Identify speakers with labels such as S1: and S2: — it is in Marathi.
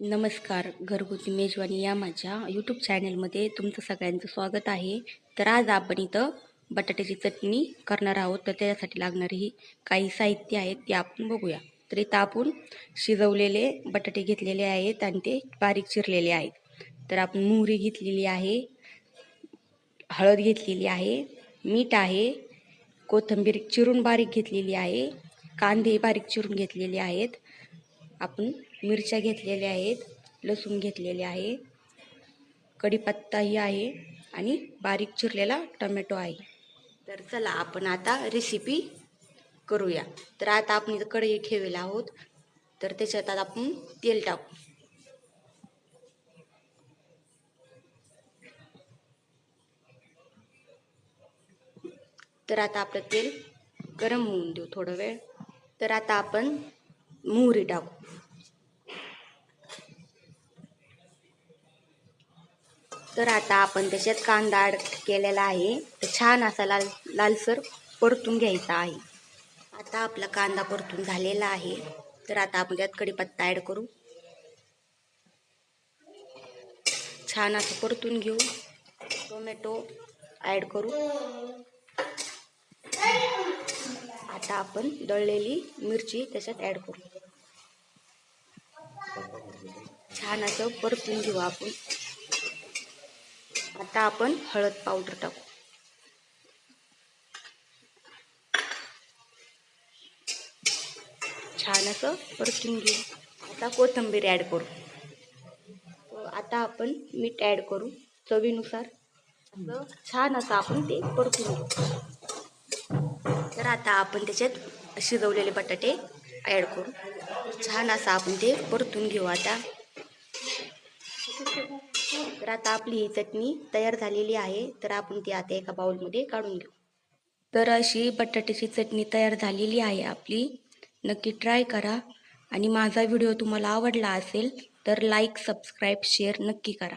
S1: नमस्कार घरगुती मेजवानी या माझ्या यूट्यूब चॅनलमध्ये तुमचं सगळ्यांचं स्वागत आहे. तर आज आपण इथं बटाट्याची चटणी करणार आहोत. तर त्याच्यासाठी लागणारी ही काही साहित्य आहेत ते आपण बघूया. तर इथं आपण शिजवलेले बटाटे घेतलेले आहेत आणि ते बारीक चिरलेले आहेत. तर आपण मोहरी घेतलेली आहे हळद घेतलेली आहे मीठ आहे कोथिंबीर चिरून बारीक घेतलेली आहे कांदे बारीक चिरून घेतलेले आहेत. आपण मिरच्या घेतलेल्या आहेत लसूण घेतलेले आहे कढीपत्ताही आहे आणि बारीक चिरलेला टोमॅटो आहे. तर चला आपण आता रेसिपी करूया. तर आता आपण इथं कढई ठेवलेला आहोत. तर त्याच्यात आता आपण तेल टाकू. तर आता आपलं तेल गरम होऊन देऊ थोडं वेळ. तर आता आपण मोहरी टाकू. तर आता आपण त्याच्यात कांदा ॲड केलेला आहे. तर छान असा लाल लालसर परतून घ्यायचा आहे. आता आपला कांदा परतून झालेला आहे. तर आता आपण त्यात कढीपत्ता ॲड करू. छान असं परतून घेऊ. टोमॅटो ॲड करू. आता आपण दळलेली मिरची त्याच्यात ॲड करू. छान असं परतून घेऊ आपण. आता आपण हळद पावडर टाकू. छान असं परतून घेऊ. आता कोथिंबीर ॲड करू. आता आपण मीठ ॲड करू. चवीनुसार असं छान असं आपण ते परतून घेऊ. तर आता आपण त्याच्यात शिजवलेले बटाटे ॲड करू. छान असं आपण ते परतून घेऊ आता. तर आता आपली ही चटणी तयार झालेली आहे. तर आपण ती आता एका बाउलमध्ये काढून घेऊ. तर अशी बटाट्याची चटणी तयार झालेली आहे आपली. नक्की ट्राय करा. आणि माझा व्हिडिओ तुम्हाला आवडला असेल तर लाईक सबस्क्राईब शेअर नक्की करा.